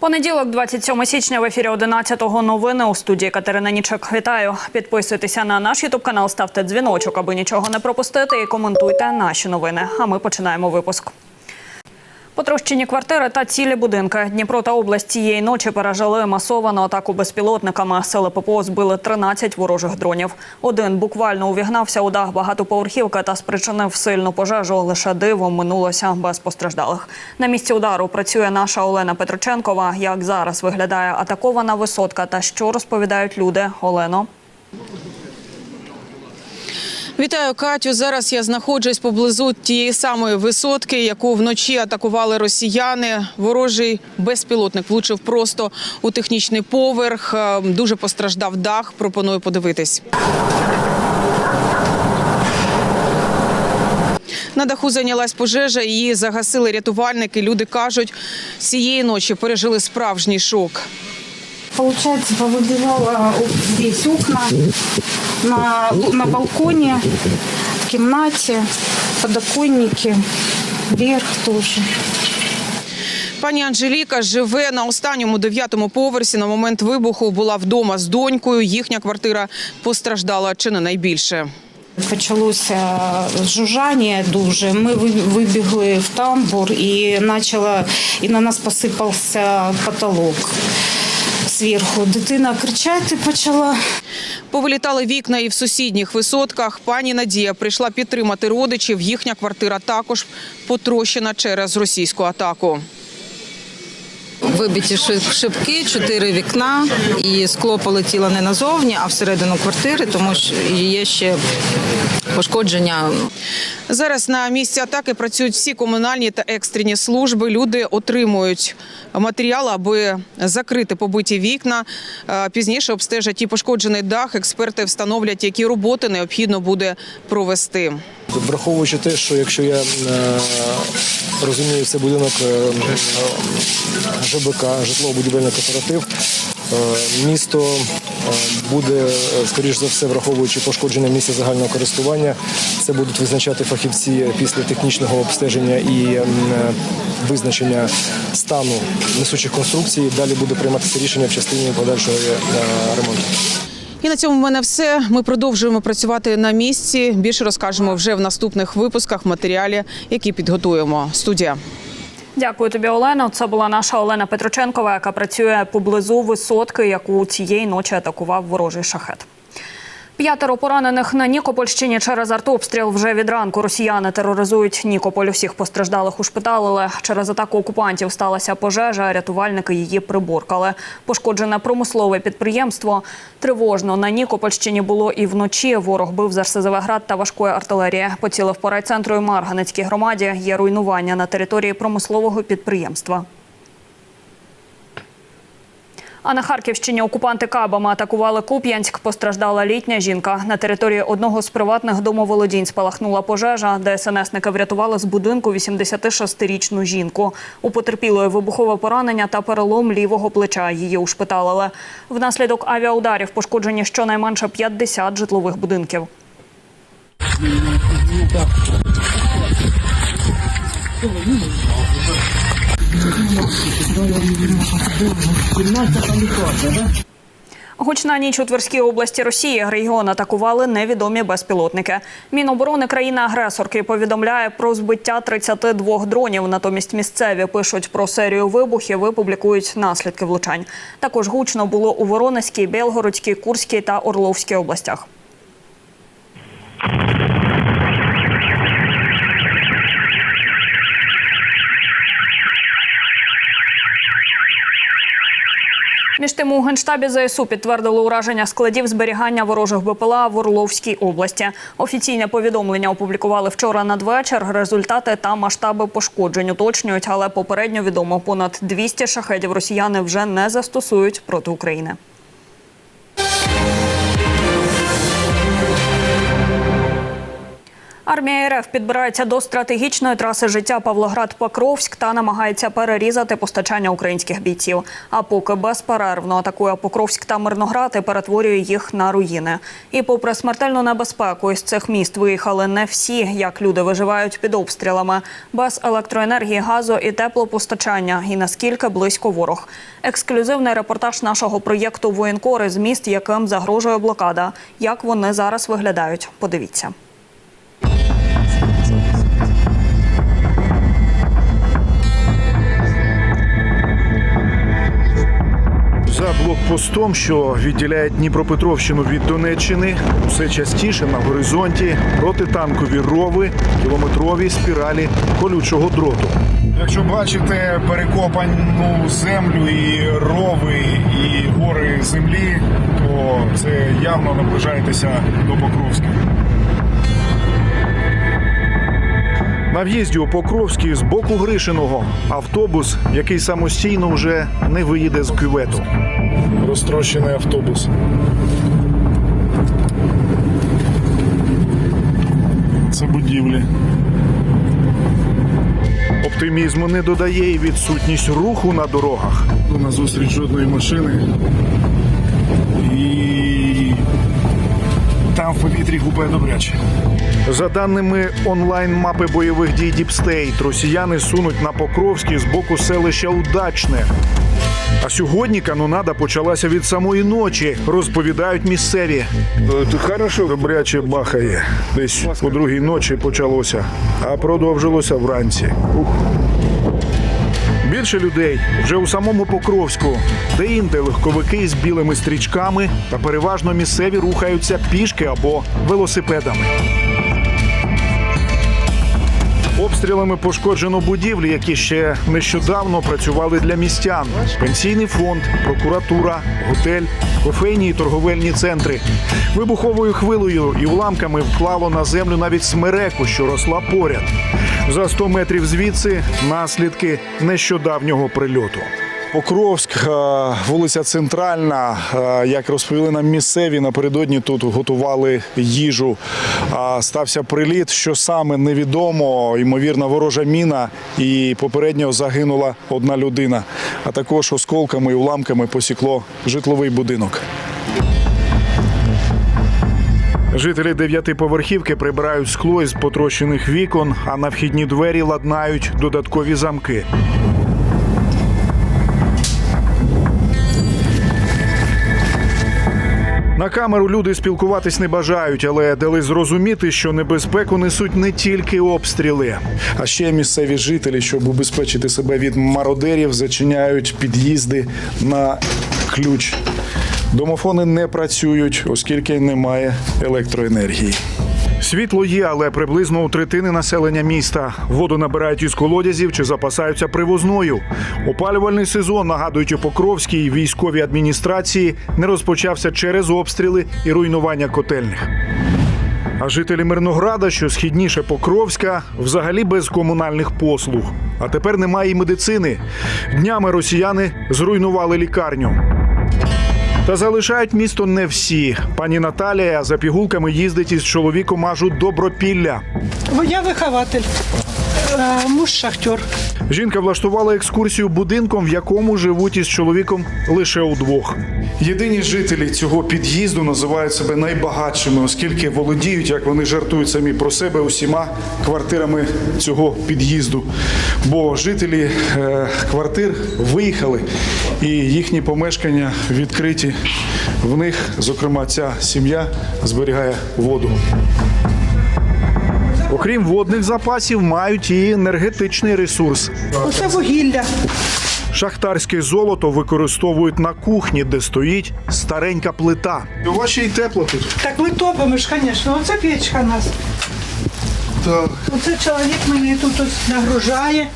Понеділок, 27 січня, в ефірі 11-го новини у студії Катерина Нічок. Вітаю. Підписуйтеся на наш ютуб канал, ставте дзвіночок, аби нічого не пропустити, і коментуйте наші новини. А ми починаємо випуск. Потрощені квартири та цілі будинки. Дніпро та область цієї ночі пережили масовану атаку безпілотниками. Сили ППО збили 13 ворожих дронів. Один буквально увігнався у дах багатоповерхівки та спричинив сильну пожежу. Лише дивом минулося без постраждалих. На місці удару працює наша Олена Петроченкова. Як зараз виглядає атакована висотка та що розповідають люди? Олено. Вітаю Катю. Зараз я знаходжусь поблизу тієї самої висотки, яку вночі атакували росіяни. Ворожий безпілотник влучив просто у технічний поверх. Е, Дуже постраждав дах. Пропоную подивитись. На даху зайнялась пожежа, її загасили рятувальники. Люди кажуть, цієї ночі пережили справжній шок. Получается, повыбивала здесь окна на, на балконе, в кімнаті, подоконники, верх тоже. Пані Анжеліка живе на останньому дев'ятому поверсі. На момент вибуху була вдома з донькою. Їхня квартира постраждала чи не найбільше. Почалося жужжання дуже. Ми ви- вибігли в тамбур і почала, і на нас посипався потолок зверху. Дитина кричати почала. Повилітали вікна і в сусідніх висотках. Пані Надія прийшла підтримати родичів. Їхня квартира також потрощена через російську атаку. Вибиті ши- шибки, чотири вікна, і скло полетіло не назовні, а всередину квартири, тому що є ще пошкодження Зараз на місці атаки працюють всі комунальні та екстрені служби. Люди отримують матеріал, аби закрити побиті вікна. Е, Пізніше обстежать і пошкоджений дах. Експерти встановлять, які роботи необхідно буде провести. Враховуючи те, що якщо я е, розумію, це будинок е, е, ЖБК, житлово-будівельний кооператив, е, місто е, буде, е, скоріш за все, враховуючи пошкоджене місце загального користування, це будуть визначати фахівці після технічного обстеження і е, визначення стану несучих конструкцій. Далі буде прийматися рішення в частині подальшого е, ремонту. І на цьому в мене все. Ми продовжуємо працювати на місці. Більше розкажемо вже в наступних випусках матеріалі, які підготуємо. Студія. Дякую тобі, Олено. Це була наша Олена Петроченкова, яка працює поблизу висотки, яку цієї ночі атакував ворожий шахет. П'ятеро поранених на Нікопольщині через артобстріл вже від ранку росіяни тероризують Нікополь. Усіх постраждалих ушпиталили. Через атаку окупантів сталася пожежа. Рятувальники її приборкали. Пошкоджене промислове підприємство. Тривожно на Нікопольщині було і вночі. Ворог бив з РСЗВ град та важкої артилерії. Поцілив по райцентру і Марганецькій громаді. Є руйнування на території промислового підприємства. А на Харківщині окупанти кабами атакували Куп'янськ. Постраждала літня жінка. На території одного з приватних домоволодінь спалахнула пожежа. ДСНСники врятували з будинку 86-річну жінку. У потерпілої вибухове поранення та перелом лівого плеча. Її ушпиталили. Внаслідок авіаударів пошкоджені щонайменше 50 житлових будинків. Гучна ніч у Тверській області Росії. Регіон атакували невідомі безпілотники. Міноборони країни-агресорки повідомляє про збиття 32 дронів. Натомість місцеві пишуть про серію вибухів і публікують наслідки влучань. Також гучно було у Воронезькій, Белгородській, Курській та Орловській областях. Між тим у генштабі ЗСУ підтвердили ураження складів зберігання ворожих БПЛА в Орловській області. Офіційне повідомлення опублікували вчора надвечір. Результати та масштаби пошкоджень уточнюють, але попередньо відомо понад 200 шахедів росіяни вже не застосують проти України. Армія РФ підбирається до стратегічної траси життя Павлоград-Покровськ та намагається перерізати постачання українських бійців. А поки безперервно атакує Покровськ та Мирноград і перетворює їх на руїни. І попри смертельну небезпеку із цих міст виїхали не всі, як люди виживають під обстрілами, без електроенергії, газу і теплопостачання. І наскільки близько ворог. Ексклюзивний репортаж нашого проєкту Воєнкори з міст, яким загрожує блокада. Як вони зараз виглядають? Подивіться. Блокпостом, що відділяє Дніпропетровщину від Донеччини, усе частіше на горизонті протитанкові рови, кілометрові спіралі колючого дроту. Якщо бачите перекопану землю і рови, і гори землі, то це явно наближаєтеся до Покровська. На в'їзді у Покровський з боку Гришиного автобус, який самостійно вже не виїде з кювету. Розтрощений автобус. Це будівлі. Оптимізму не додає і відсутність руху на дорогах. На зустріч жодної машини. І там в повітрі гупає добряче. За даними онлайн-мапи бойових дій Діпстейт, росіяни сунуть на Покровський з боку селища Удачне. А сьогодні канонада почалася від самої ночі, розповідають місцеві. Е, Хорошо, добряче бахає. Десь у другій ночі почалося, а продовжилося вранці. Ух. Більше людей вже у самому Покровську, де інде легковики з білими стрічками та переважно місцеві рухаються пішки або велосипедами. Обстрілами пошкоджено будівлі, які ще нещодавно працювали для містян: пенсійний фонд, прокуратура, готель, кофейні і торговельні центри. Вибуховою хвилею і уламками вклало на землю навіть смереку, що росла поряд. За 100 метрів звідси наслідки нещодавнього прильоту. Покровськ, е, вулиця Центральна. Е, Як розповіли нам місцеві, напередодні тут готували їжу. Стався приліт, що саме невідомо. Ймовірно, ворожа міна, і попередньо загинула одна людина. А також осколками і уламками посікло житловий будинок. Жителі дев'ятиповерхівки прибирають скло із потрощених вікон, а на вхідні двері ладнають додаткові замки. На камеру люди спілкуватись не бажають, але дали зрозуміти, що небезпеку несуть не тільки обстріли. А ще місцеві жителі, щоб убезпечити себе від мародерів, зачиняють під'їзди на ключ. Домофони не працюють, оскільки немає електроенергії. Світло є, але приблизно у третини населення міста. Воду набирають із колодязів чи запасаються привозною. Опалювальний сезон, нагадують у Покровській військовій адміністрації, не розпочався через обстріли і руйнування котельних. А жителі Мирнограда, що східніше Покровська, взагалі без комунальних послуг. А тепер немає і медицини. Днями росіяни зруйнували лікарню. Та залишають місто не всі. Пані Наталія за пігулками їздить із чоловіком аж у Добропілля. Я вихователь, муж шахтер. Жінка влаштувала екскурсію будинком, в якому живуть із чоловіком лише удвох. Єдині жителі цього під'їзду називають себе найбагатшими, оскільки володіють, як вони жартують самі про себе, усіма квартирами цього під'їзду. Бо жителі е, квартир виїхали, і їхні помешкання відкриті. В них, зокрема, ця сім'я зберігає воду. Окрім водних запасів, мають і енергетичний ресурс. Оце вугілля. Шахтарське золото використовують на кухні, де стоїть старенька плита. У вас ще й тепло тут. Так ми топимо ж, звісно. Оце печка у нас. Так. Оце чоловік мені тут ось нагружає.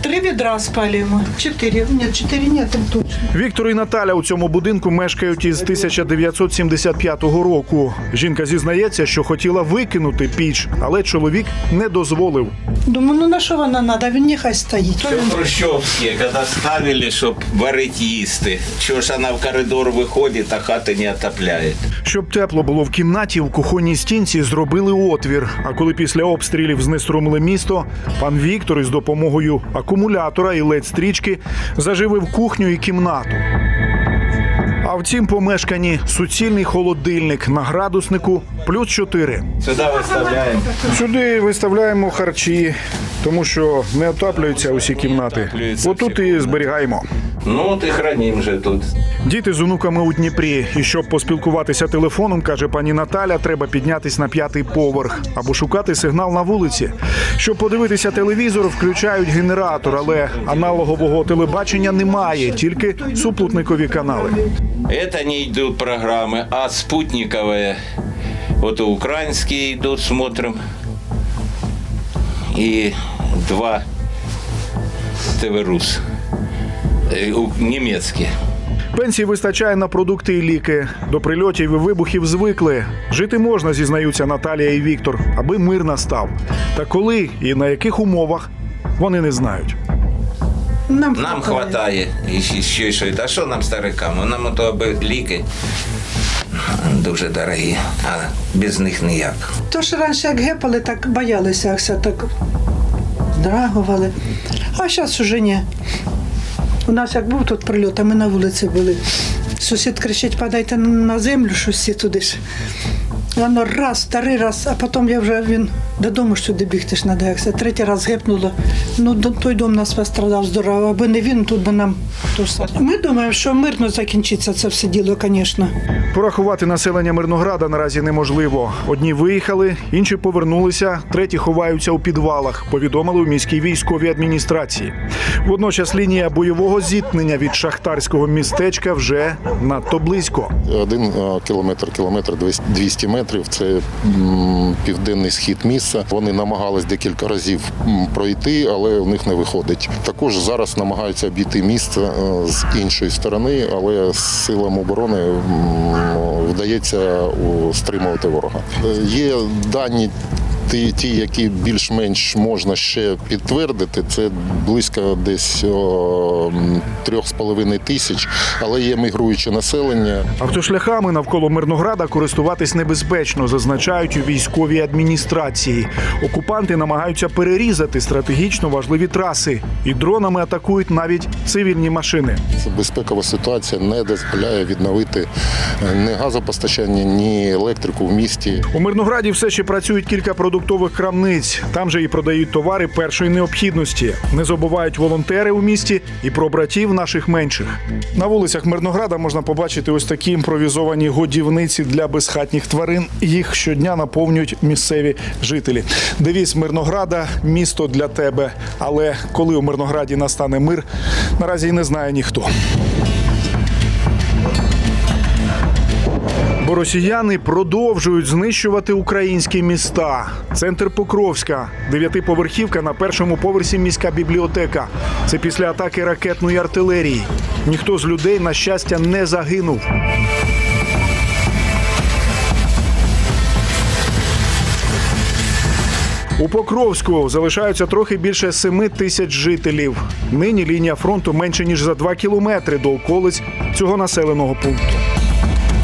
Три відра спалюємо. Чотири. Ні, чотири ні, там точно. Віктор і Наталя у цьому будинку мешкають із 1975 року. Жінка зізнається, що хотіла викинути піч, але чоловік не дозволив. Думаю, ну на що вона треба? Він нехай стоїть. Все хрущевське, коли ставили, щоб варити їсти. Чого ж вона в коридор виходить, а хати не отопляє. Щоб тепло було в кімнаті, в кухонній стінці зробили отвір. А коли після обстрілів знеструмили місто, пан Віктор із допомогою акумулятора і ледь стрічки заживив кухню і кімнату. А в цім помешканні суцільний холодильник на градуснику плюс 4. Сюди виставляємо. Сюди виставляємо харчі, тому що не отаплюються усі кімнати. Отут і зберігаємо. Ну, от і храним же тут. Діти з онуками у Дніпрі. І щоб поспілкуватися телефоном, каже пані Наталя, треба піднятись на п'ятий поверх або шукати сигнал на вулиці. Щоб подивитися телевізор, включають генератор, але аналогового телебачення немає, тільки супутникові канали. Это не идут программы, а спутниковые. Вот украинские идут, смотрим. И два ТВ-РУС. Э, у- Немецкие. Пенсії вистачає на продукти і ліки. До прильотів і вибухів звикли. Жити можна, зізнаються Наталія і Віктор, аби мир настав. Та коли і на яких умовах вони не знають. Нам, Нам хватає. І ще- що. А що нам старикам? Нам ото аби ліки дуже дорогі, а без них ніяк. То ж раніше як гепали, так боялися, все так драгували. А зараз уже ні. У нас як був тут прильот, а ми на вулиці були. Сусід кричить, падайте на землю, що всі туди ж. Воно раз, старий раз, а потім я вже він додому ж сюди бігти ж треба. Як це третій раз гепнуло. Ну, до- той дом нас пострадав здорово. Аби не він, тут би нам то саме. Ми думаємо, що мирно закінчиться це все діло, звісно. Порахувати населення Мирнограда наразі неможливо. Одні виїхали, інші повернулися, треті ховаються у підвалах. Повідомили у міській військовій адміністрації. Водночас лінія бойового зіткнення від шахтарського містечка вже надто близько. Один кілометр, кілометр 200 метрів. Це південний схід міста. Вони намагались декілька разів пройти, але у них не виходить. Також зараз намагаються обійти місто е, з іншої сторони, але силам оборони вдається стримувати ворога. Е, Є дані. Ті, ті, які більш-менш можна ще підтвердити, це близько десь о, м, трьох з половиною тисяч, але є мігруюче населення. Автошляхами навколо Мирнограда користуватись небезпечно, зазначають у військовій адміністрації. Окупанти намагаються перерізати стратегічно важливі траси і дронами атакують навіть цивільні машини. Це безпекова ситуація не дозволяє відновити е, ні газопостачання, ні електрику в місті. У Мирнограді все ще працюють кілька продуктових крамниць. Там же і продають товари першої необхідності. Не забувають волонтери у місті і про братів наших менших. На вулицях Мирнограда можна побачити ось такі імпровізовані годівниці для безхатніх тварин. Їх щодня наповнюють місцеві жителі. Девіз Мирнограда місто для тебе. Але коли у Мирнограді настане мир, наразі й не знає ніхто. Бо росіяни продовжують знищувати українські міста. Центр Покровська, дев'ятиповерхівка на першому поверсі міська бібліотека. Це після атаки ракетної артилерії. Ніхто з людей, на щастя, не загинув. У Покровську залишаються трохи більше 7 тисяч жителів. Нині лінія фронту менше ніж за 2 кілометри до околиць цього населеного пункту.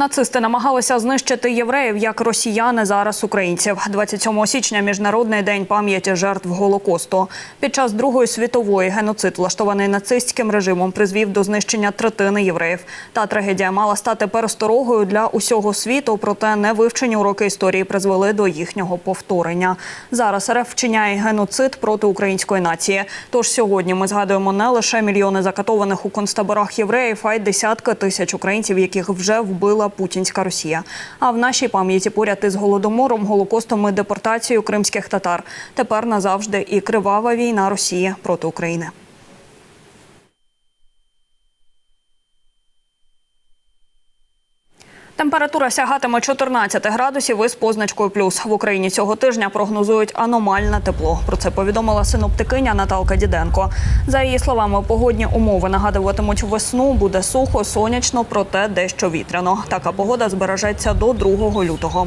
Нацисти намагалися знищити євреїв як росіяни зараз українців. 27 січня міжнародний день пам'яті жертв голокосту. Під час Другої світової геноцид, влаштований нацистським режимом, призвів до знищення третини євреїв. Та трагедія мала стати пересторогою для усього світу. Проте невивчені уроки історії призвели до їхнього повторення. Зараз РФ вчиняє геноцид проти української нації. Тож сьогодні ми згадуємо не лише мільйони закатованих у концтаборах євреїв, а й десятки тисяч українців, яких вже вбила Путінська Росія. А в нашій пам'яті поряд із голодомором, голокостом і депортацією кримських татар. Тепер назавжди і кривава війна Росії проти України. Температура сягатиме 14 градусів із позначкою плюс. В Україні цього тижня прогнозують аномальне тепло. Про це повідомила синоптикиня Наталка Діденко. За її словами, погодні умови нагадуватимуть весну. Буде сухо, сонячно, проте дещо вітряно. Така погода збережеться до 2 лютого.